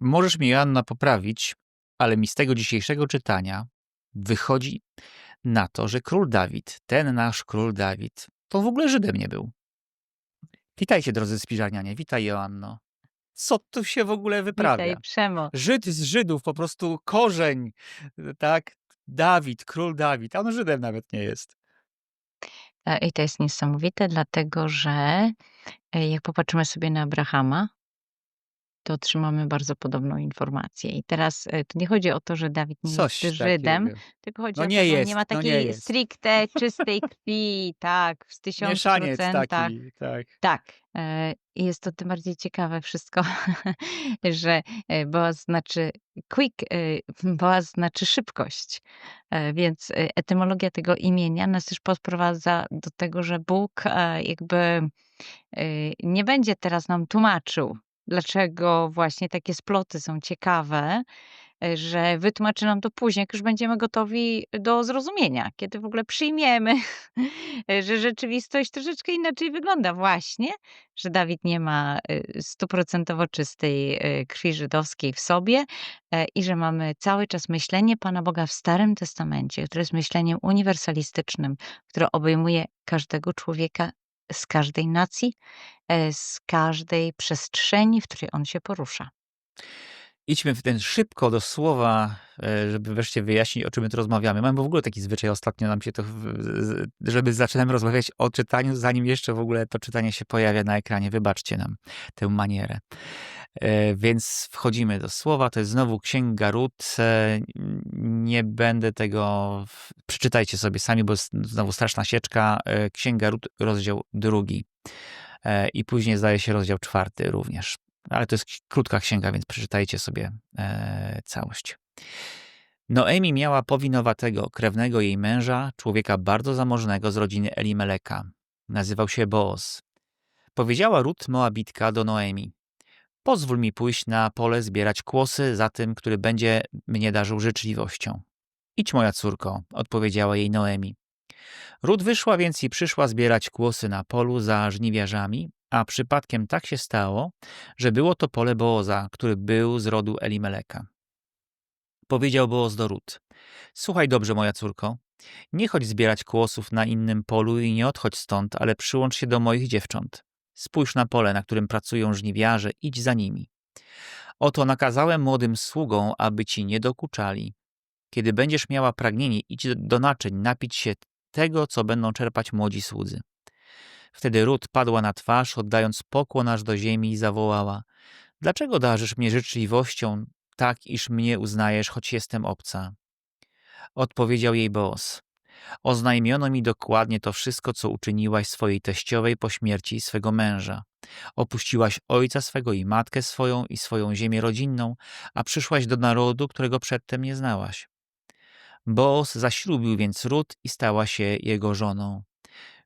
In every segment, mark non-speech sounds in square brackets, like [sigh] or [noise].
możesz mnie, Joanna, poprawić, ale mi z tego dzisiejszego czytania wychodzi na to, że król Dawid, ten nasz król Dawid, to w ogóle Żydem nie był. Witajcie, drodzy spiżarnianie. Witaj, Joanno. Co tu się w ogóle wyprawia? Witaj, Przemo. Żyd z Żydów, po prostu korzeń, tak? Dawid, król Dawid, a on Żydem nawet nie jest. E, I to jest niesamowite, dlatego że e, jak popatrzymy sobie na Abrahama, to otrzymamy bardzo podobną informację. I teraz e, tu nie chodzi o to, że Dawid nie Coś jest Żydem, takiego. tylko chodzi No o to, nie że on jest, nie ma no nie takiej jest. stricte czystej krwi, tak, w tysiącu Mieszaniec procentach. taki, tak. Tak. e, I jest to tym bardziej ciekawe wszystko, [laughs] że e, Boaz znaczy quick, e, Boaz znaczy szybkość. E, Więc e, etymologia tego imienia nas też podprowadza do tego, że Bóg e, jakby e, nie będzie teraz nam tłumaczył, dlaczego właśnie takie sploty są ciekawe, e, że wytłumaczy nam to później, jak już będziemy gotowi do zrozumienia, kiedy w ogóle przyjmiemy, [laughs] że rzeczywistość troszeczkę inaczej wygląda. Właśnie, że Dawid nie ma e, stuprocentowo czystej e, krwi żydowskiej w sobie e, i że mamy cały czas myślenie Pana Boga w Starym Testamencie, które jest myśleniem uniwersalistycznym, które obejmuje każdego człowieka z każdej nacji, e, z każdej przestrzeni, w której on się porusza. Idźmy w ten szybko do słowa, e, żeby wreszcie wyjaśnić, o czym my tu rozmawiamy. Mam w ogóle taki zwyczaj, ostatnio nam się to, żeby zaczynamy rozmawiać o czytaniu, zanim jeszcze w ogóle to czytanie się pojawia na ekranie. Wybaczcie nam tę manierę. E, Więc wchodzimy do słowa. To jest znowu Księga Rut. E, Nie będę tego... Przeczytajcie sobie sami, bo jest znowu straszna sieczka. E, Księga Rut, rozdział drugi. I później zdaje się rozdział czwarty również. Ale to jest krótka księga, więc przeczytajcie sobie całość. Noemi miała powinowatego, krewnego jej męża, człowieka bardzo zamożnego z rodziny Elimeleka. Nazywał się Boaz. Powiedziała Rut Moabitka do Noemi. Pozwól mi pójść na pole zbierać kłosy za tym, który będzie mnie darzył życzliwością. Idź, moja córko, odpowiedziała jej Noemi. Rut wyszła więc i przyszła zbierać kłosy na polu za żniwiarzami, a przypadkiem tak się stało, że było to pole Booza, który był z rodu Elimeleka. Powiedział Booz do Rut, słuchaj dobrze, moja córko, nie chodź zbierać kłosów na innym polu i nie odchodź stąd, ale przyłącz się do moich dziewcząt. Spójrz na pole, na którym pracują żniwiarze, idź za nimi. Oto nakazałem młodym sługom, aby ci nie dokuczali. Kiedy będziesz miała pragnienie, idź do naczyń, napić się tego, co będą czerpać młodzi słudzy. Wtedy Rut padła na twarz, oddając pokłon aż do ziemi i zawołała: Dlaczego darzysz mnie życzliwością, tak iż mnie uznajesz, choć jestem obca? Odpowiedział jej Boaz: Oznajmiono mi dokładnie to wszystko, co uczyniłaś swojej teściowej po śmierci swego męża. Opuściłaś ojca swego i matkę swoją i swoją ziemię rodzinną, a przyszłaś do narodu, którego przedtem nie znałaś. Boaz zaślubił więc Rut i stała się jego żoną.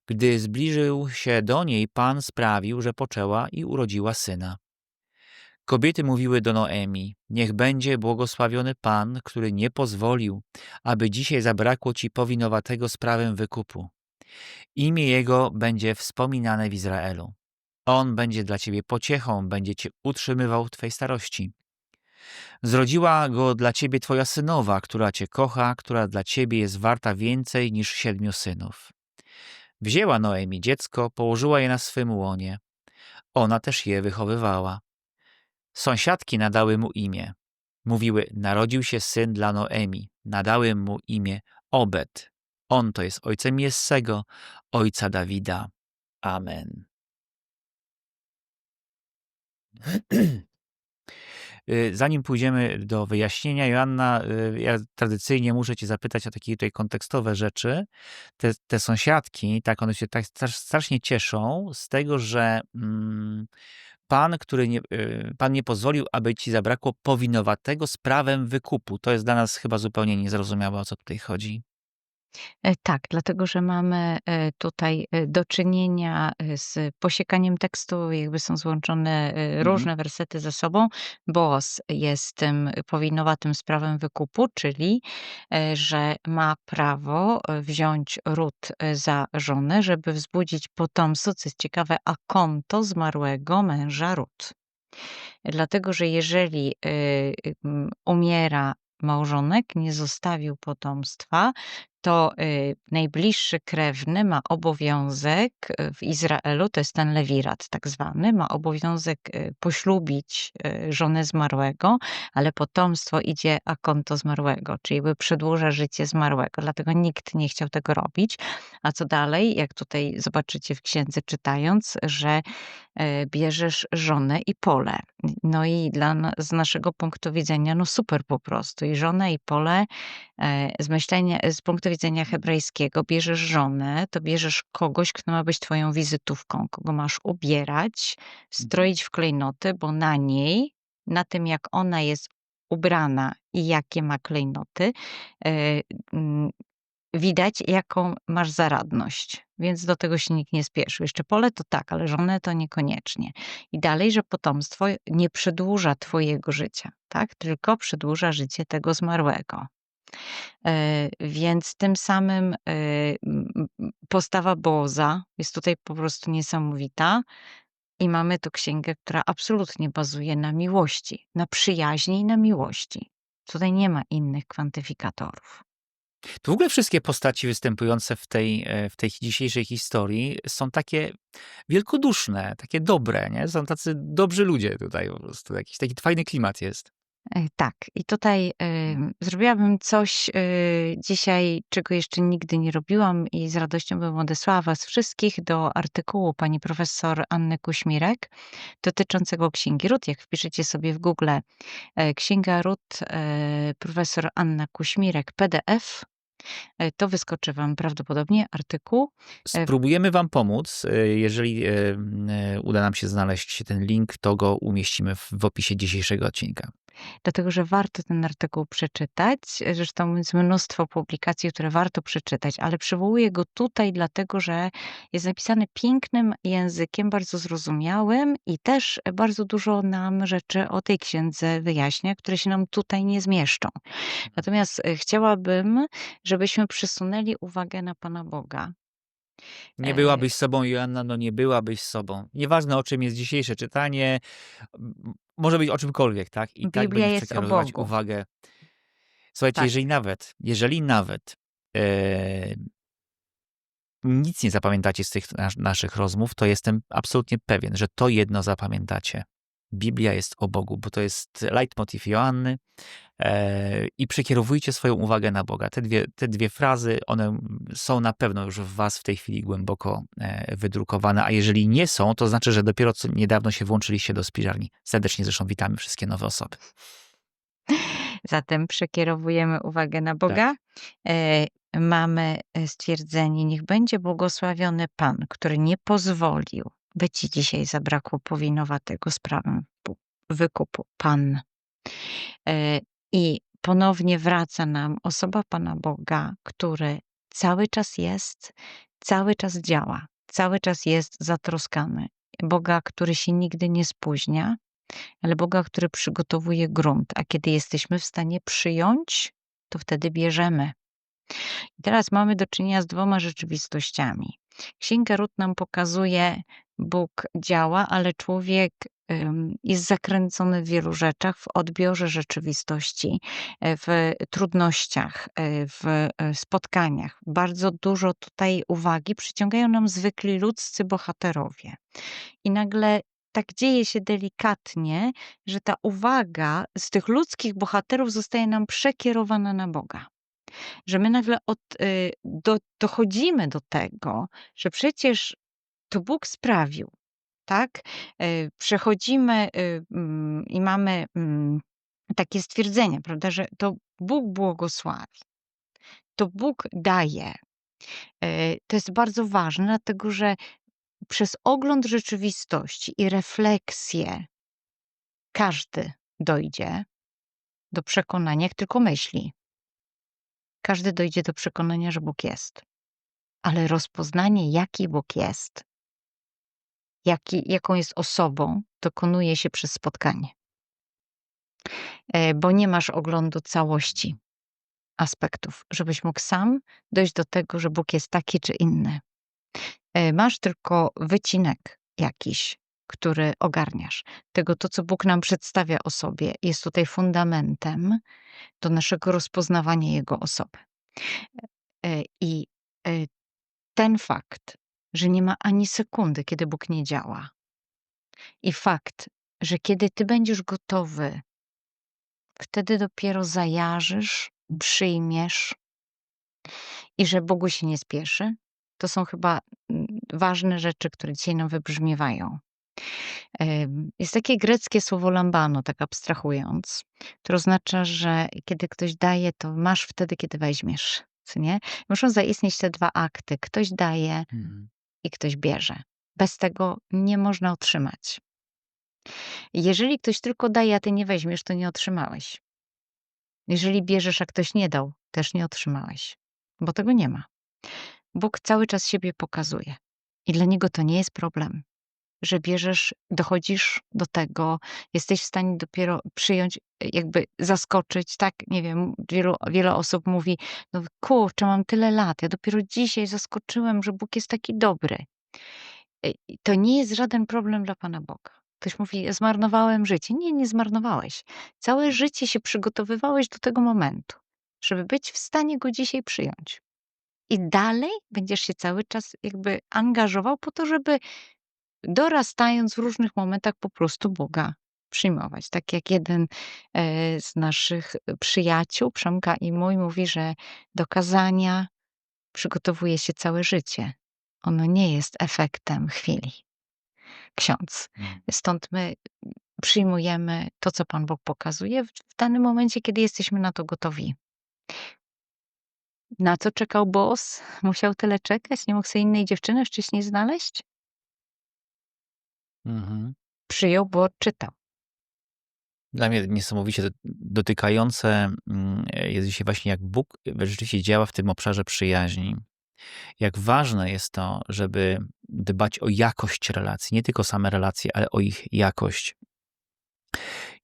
Gdy zbliżył się do niej, Pan sprawił, że poczęła i urodziła syna. Kobiety mówiły do Noemi: Niech będzie błogosławiony Pan, który nie pozwolił, aby dzisiaj zabrakło ci powinowatego z prawem wykupu. Imię jego będzie wspominane w Izraelu. On będzie dla ciebie pociechą, będzie cię utrzymywał w twej starości. Zrodziła go dla ciebie twoja synowa, która cię kocha, która dla ciebie jest warta więcej niż siedmiu synów. Wzięła Noemi dziecko, położyła je na swym łonie. Ona też je wychowywała. Sąsiadki nadały mu imię. Mówiły, narodził się syn dla Noemi. Nadały mu imię Obed. On to jest ojcem Jessego, ojca Dawida. Amen. [clears throat] Y, Zanim pójdziemy do wyjaśnienia, Joanna, y, ja tradycyjnie muszę cię zapytać o takie tutaj kontekstowe rzeczy. Te, te sąsiadki, tak, one się tak strasz- strasznie cieszą z tego, że mm, pan, który nie, y, pan nie pozwolił, aby ci zabrakło powinowatego z prawem wykupu. To jest dla nas chyba zupełnie niezrozumiałe, o co tutaj chodzi. E, Tak, dlatego że mamy e, tutaj e, do czynienia e, z posiekaniem tekstu, jakby są złączone e, Mhm. różne wersety ze sobą. Boaz jest tym powinowatym z prawem wykupu, czyli e, że ma prawo e, wziąć Rut e, za żonę, żeby wzbudzić potomstwo, co jest ciekawe, a konto zmarłego męża Rut. Dlatego, że jeżeli, umiera małżonek, nie zostawił potomstwa, to, y, najbliższy krewny ma obowiązek, y, w Izraelu, to jest ten lewirat tak zwany, ma obowiązek, y, poślubić, żonę zmarłego, ale potomstwo idzie a konto zmarłego, czyli jakby przedłuża życie zmarłego, dlatego nikt nie chciał tego robić. A co dalej? Jak tutaj zobaczycie w księdze czytając, że, bierzesz żonę i pole. No i dla z naszego punktu widzenia, no super po prostu. I żona i pole, z myślenia z punktu widzenia hebrajskiego bierzesz żonę, to bierzesz kogoś, kto ma być twoją wizytówką, kogo masz ubierać, Mhm. stroić w klejnoty, bo na niej, na tym jak ona jest ubrana i jakie ma klejnoty, e, mm, widać jaką masz zaradność, więc do tego się nikt nie spieszył. Jeszcze pole to tak, ale żonę to niekoniecznie. I dalej, że potomstwo nie przedłuża twojego życia, tak, tylko przedłuża życie tego zmarłego. E, więc tym samym, y, postawa Booza jest tutaj po prostu niesamowita i mamy tu księgę, która absolutnie bazuje na miłości, na przyjaźni i na miłości. Tutaj nie ma innych kwantyfikatorów. Tu w ogóle wszystkie postaci występujące w tej, e, w tej dzisiejszej historii są takie wielkoduszne, takie dobre, nie? Są tacy dobrzy ludzie tutaj po prostu. Jakiś taki fajny klimat jest. E, tak. I tutaj, y, zrobiłabym coś, y, dzisiaj, czego jeszcze nigdy nie robiłam i z radością bym odesłała was wszystkich do artykułu pani profesor Anny Kuśmirek dotyczącego Księgi Rut. Jak wpiszecie sobie w Google, e, Księga Rut, e, profesor Anna Kuśmirek PDF, to wyskoczy wam prawdopodobnie artykuł. Spróbujemy wam pomóc. Jeżeli, uda nam się znaleźć ten link, to go umieścimy w opisie dzisiejszego odcinka. Dlatego, że warto ten artykuł przeczytać. Zresztą jest mnóstwo publikacji, które warto przeczytać, ale przywołuję go tutaj dlatego, że jest napisany pięknym językiem, bardzo zrozumiałym i też bardzo dużo nam rzeczy o tej księdze wyjaśnia, które się nam tutaj nie zmieszczą. Natomiast, e, chciałabym, żebyśmy przesunęli uwagę na Pana Boga. Nie E byłabyś sobą, Joanna, no nie byłabyś sobą. Nieważne, o czym jest dzisiejsze czytanie, może być o czymkolwiek, tak? I tak Biblia będziesz jest o przekierowywać uwagę. Słuchajcie, Tak. jeżeli nawet jeżeli nawet, nic nie zapamiętacie z tych nasz naszych rozmów, to jestem absolutnie pewien, że to jedno zapamiętacie. Biblia jest o Bogu, bo to jest leitmotiv Joanny, e, i przekierowujcie swoją uwagę na Boga. Te dwie te dwie frazy, one są na pewno już w was w tej chwili głęboko, e, wydrukowane, a jeżeli nie są, to znaczy, że dopiero co niedawno się włączyliście do spiżarni. Serdecznie zresztą witamy wszystkie nowe osoby. Zatem przekierowujemy uwagę na Tak. Boga. E, mamy, stwierdzenie: „Niech będzie błogosławiony Pan, który nie pozwolił, by ci dzisiaj zabrakło powinowatego sprawę pu wykupu”. Pan. E, I ponownie wraca nam osoba Pana Boga, który cały czas jest, cały czas działa, cały czas jest zatroskany. Boga, który się nigdy nie spóźnia, ale Boga, który przygotowuje grunt, a kiedy jesteśmy w stanie przyjąć, to wtedy bierzemy. I teraz mamy do czynienia z dwoma rzeczywistościami. Księga Rut nam pokazuje, Bóg działa, ale człowiek, jest zakręcony w wielu rzeczach, w odbiorze rzeczywistości, e, w trudnościach, e, w, e, spotkaniach. Bardzo dużo tutaj uwagi przyciągają nam zwykli ludzcy bohaterowie. I nagle tak dzieje się delikatnie, że ta uwaga z tych ludzkich bohaterów zostaje nam przekierowana na Boga. Że my nagle od y, do dochodzimy do tego, że przecież to Bóg sprawił, tak? E, przechodzimy, y, mm, i mamy, mm, takie stwierdzenie, prawda, że to Bóg błogosławi. To Bóg daje. To jest bardzo ważne, dlatego że przez ogląd rzeczywistości i refleksję każdy dojdzie do przekonania, jak tylko myśli. Każdy dojdzie do przekonania, że Bóg jest. Ale rozpoznanie, jaki Bóg jest jaki jaką jest osobą, dokonuje się przez spotkanie. E, bo nie masz oglądu całości aspektów, żebyś mógł sam dojść do tego, że Bóg jest taki czy inny. E, masz tylko wycinek jakiś, który ogarniasz. Tego to, co Bóg nam przedstawia o sobie, jest tutaj fundamentem do naszego rozpoznawania Jego osoby. E, I e, ten fakt, że nie ma ani sekundy, kiedy Bóg nie działa, i fakt, że kiedy ty będziesz gotowy, wtedy dopiero zajarzysz, przyjmiesz i że Bogu się nie spieszy, to są chyba mm, ważne rzeczy, które dzisiaj nam wybrzmiewają. Jest takie greckie słowo lambano, tak abstrahując, które oznacza, że kiedy ktoś daje, to masz wtedy, kiedy weźmiesz. Co nie? Muszą zaistnieć te dwa akty. Ktoś daje Mhm. i ktoś bierze. Bez tego nie można otrzymać. Jeżeli ktoś tylko daje, a ty nie weźmiesz, to nie otrzymałeś. Jeżeli bierzesz, a ktoś nie dał, też nie otrzymałeś, bo tego nie ma. Bóg cały czas siebie pokazuje i dla niego to nie jest problem, że bierzesz, dochodzisz do tego, jesteś w stanie dopiero przyjąć, jakby zaskoczyć, tak? Nie wiem, wielu, wiele osób mówi, no kurczę, mam tyle lat, ja dopiero dzisiaj zaskoczyłem, że Bóg jest taki dobry. I To nie jest żaden problem dla Pana Boga. Ktoś mówi, zmarnowałem życie. Nie, nie zmarnowałeś. Całe życie się przygotowywałeś do tego momentu, żeby być w stanie go dzisiaj przyjąć. I dalej będziesz się cały czas jakby angażował po to, żeby dorastając w różnych momentach po prostu Boga przyjmować. Tak jak jeden e, z naszych przyjaciół, Przemka i mój, mówi, że do kazania przygotowuje się całe życie. Ono nie jest efektem chwili. Ksiądz. Mhm. Stąd my przyjmujemy to, co Pan Bóg pokazuje w w danym momencie, kiedy jesteśmy na to gotowi. Na co czekał boss? Musiał tyle czekać? Nie mógł sobie innej dziewczyny wcześniej znaleźć? Mhm. Przyjął, bo odczytał. Dla mnie niesamowicie do- dotykające mm, jest dzisiaj właśnie, jak Bóg rzeczywiście działa w tym obszarze przyjaźni. Jak ważne jest to, żeby dbać o jakość relacji, nie tylko same relacje, ale o ich jakość.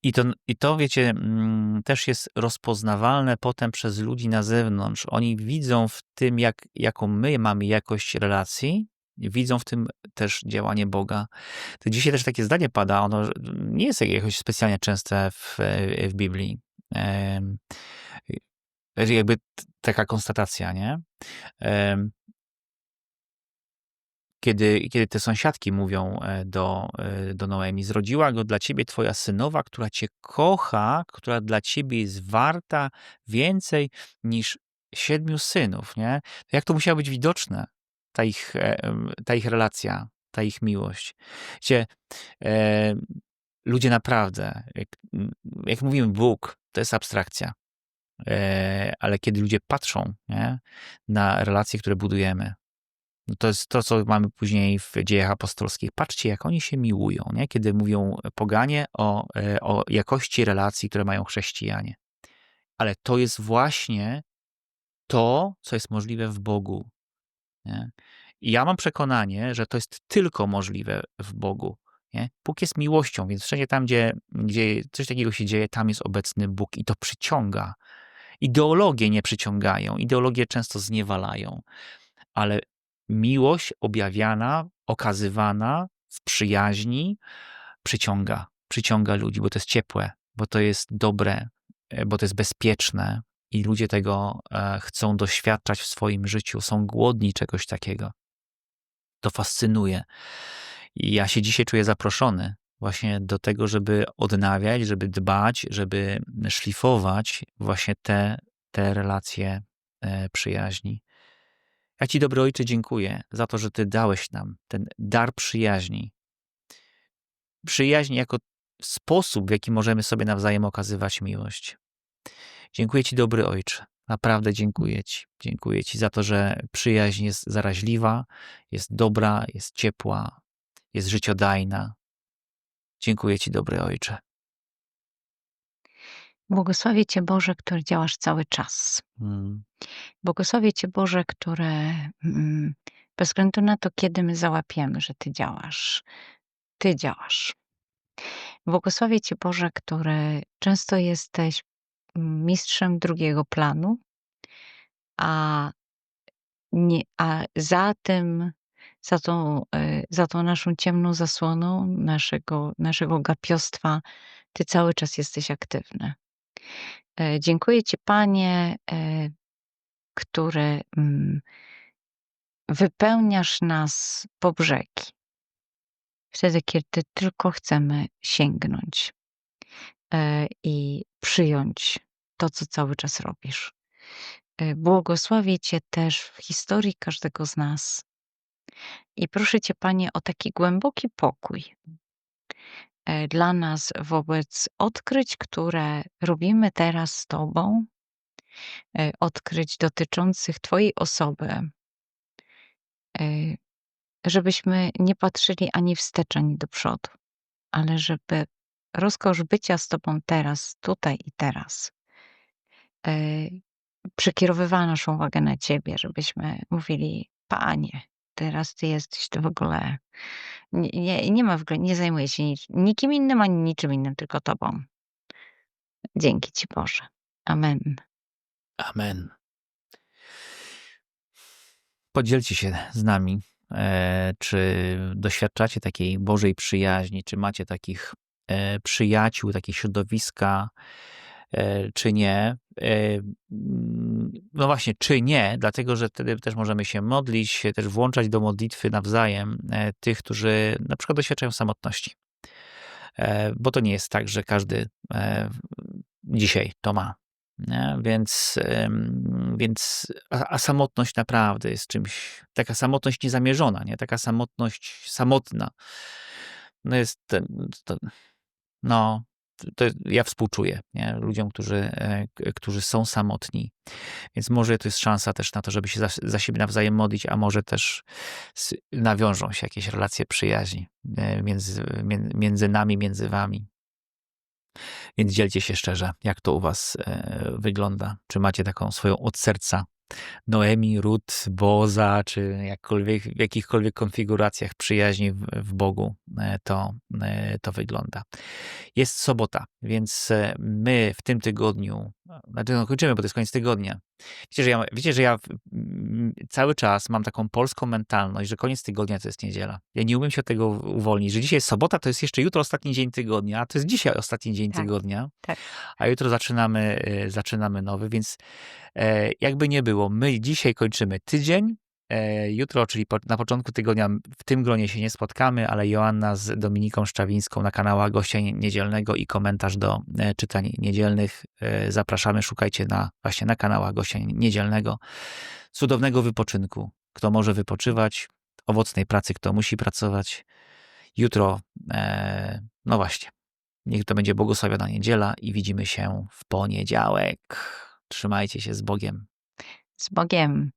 I to, I to, wiecie, mm, też jest rozpoznawalne potem przez ludzi na zewnątrz. Oni widzą w tym, jak, jaką my mamy jakość relacji, widzą w tym też działanie Boga. To dzisiaj też takie zdanie pada, ono nie jest jakoś specjalnie częste w, w Biblii. Em, Jakby taka konstatacja, nie? Em, Kiedy, kiedy te sąsiadki mówią e, do, e, do Noemi, zrodziła go dla ciebie twoja synowa, która cię kocha, która dla ciebie jest warta więcej niż siedmiu synów, nie? Jak to musiało być widoczne, ta ich, e, ta ich relacja, ta ich miłość. Wiecie, e, ludzie naprawdę, jak, jak mówimy Bóg, to jest abstrakcja. E, ale kiedy ludzie patrzą nie, na relacje, które budujemy, no to jest to, co mamy później w dziejach apostolskich. Patrzcie, jak oni się miłują, nie? kiedy mówią poganie o, e, o jakości relacji, które mają chrześcijanie. Ale to jest właśnie to, co jest możliwe w Bogu. Nie? I ja mam przekonanie, że to jest tylko możliwe w Bogu. Nie? Bóg jest miłością, więc wszędzie tam, gdzie, gdzie coś takiego się dzieje, tam jest obecny Bóg i to przyciąga. Ideologie nie przyciągają, ideologie często zniewalają, ale miłość objawiana, okazywana w przyjaźni przyciąga, przyciąga ludzi, bo to jest ciepłe, bo to jest dobre, e, bo to jest bezpieczne i ludzie tego e, chcą doświadczać w swoim życiu, są głodni czegoś takiego. To fascynuje. I ja się dzisiaj czuję zaproszony właśnie do tego, żeby odnawiać, żeby dbać, żeby szlifować właśnie te, te relacje e, przyjaźni. Ja Ci, dobry Ojcze, dziękuję za to, że Ty dałeś nam ten dar przyjaźni. Przyjaźń jako sposób, w jaki możemy sobie nawzajem okazywać miłość. Dziękuję Ci, dobry Ojcze. Naprawdę dziękuję Ci. Dziękuję Ci za to, że przyjaźń jest zaraźliwa, jest dobra, jest ciepła, jest życiodajna. Dziękuję Ci, dobry Ojcze. Błogosławię Cię Boże, który działasz cały czas. Mm. Błogosławię Cię Boże, które mm, bez względu na to, kiedy my załapiemy, że Ty działasz, Ty działasz. Błogosławię Cię Boże, który często jesteś mistrzem drugiego planu, a, nie, a za tym za tą, e, za tą naszą ciemną zasłoną naszego, naszego gapiostwa. Ty cały czas jesteś aktywny. E, Dziękuję Ci, Panie, e, który mm, wypełniasz nas po brzegi. Wtedy, kiedy tylko chcemy sięgnąć i przyjąć to, co cały czas robisz. E, Błogosławię Cię też w historii każdego z nas. I proszę Cię, Panie, o taki głęboki pokój e, dla nas wobec odkryć, które robimy teraz z Tobą, e, odkryć dotyczących Twojej osoby, e, żebyśmy nie patrzyli ani wstecz, ani do przodu, ale żeby rozkosz bycia z Tobą teraz, tutaj i teraz, e, przekierowywała naszą uwagę na Ciebie, żebyśmy mówili, Panie, teraz Ty jesteś to w ogóle. Nie, nie, nie ma w ogóle, nie zajmuję się nic, nikim innym ani niczym innym, tylko Tobą. Dzięki Ci Boże. Amen. Amen. Podzielcie się z nami, e, czy doświadczacie takiej Bożej przyjaźni, czy macie takich przyjaciół, takie środowiska, e, czy nie. E, mm, No właśnie, czy nie, dlatego że wtedy też możemy się modlić, też włączać do modlitwy nawzajem e, tych, którzy na przykład doświadczają samotności. E, Bo to nie jest tak, że każdy e, dzisiaj to ma. Nie? Więc, więc a, a samotność naprawdę jest czymś, taka samotność niezamierzona, nie? taka samotność samotna. No jest, to, no, to ja współczuję nie? ludziom, którzy, e, którzy są samotni. Więc może to jest szansa też na to, żeby się za, za siebie nawzajem modlić, a może też nawiążą się jakieś relacje przyjaźni e, między, mię- między nami, między wami. Więc dzielcie się szczerze, jak to u was e, wygląda. Czy macie taką swoją od serca Noemi, Rut, Boza, czy jakkolwiek, w jakichkolwiek konfiguracjach przyjaźni w, w Bogu e, to, e, to wygląda. Jest sobota, więc e, my w tym tygodniu, dlatego kończymy, bo to jest koniec tygodnia. Wiecie, że ja, wiecie, że ja w- m, cały czas mam taką polską mentalność, że koniec tygodnia to jest niedziela. Ja nie umiem się od tego uwolnić, że dzisiaj jest sobota, to jest jeszcze jutro ostatni dzień tygodnia, a to jest dzisiaj ostatni dzień Tak, tygodnia, tak. a jutro zaczynamy, e, zaczynamy nowy, więc e, jakby nie było, my dzisiaj kończymy tydzień, jutro, czyli na początku tygodnia w tym gronie się nie spotkamy, ale Joanna z Dominiką Szczawińską na kanałach Gościa Nie- Niedzielnego i komentarz do e, czytań niedzielnych. E, zapraszamy, szukajcie na, właśnie na kanałach Gościa Niedzielnego. Cudownego wypoczynku. Kto może wypoczywać, owocnej pracy, kto musi pracować. Jutro, e, no właśnie, niech to będzie błogosławiona niedziela i widzimy się w poniedziałek. Trzymajcie się z Bogiem. Z Bogiem.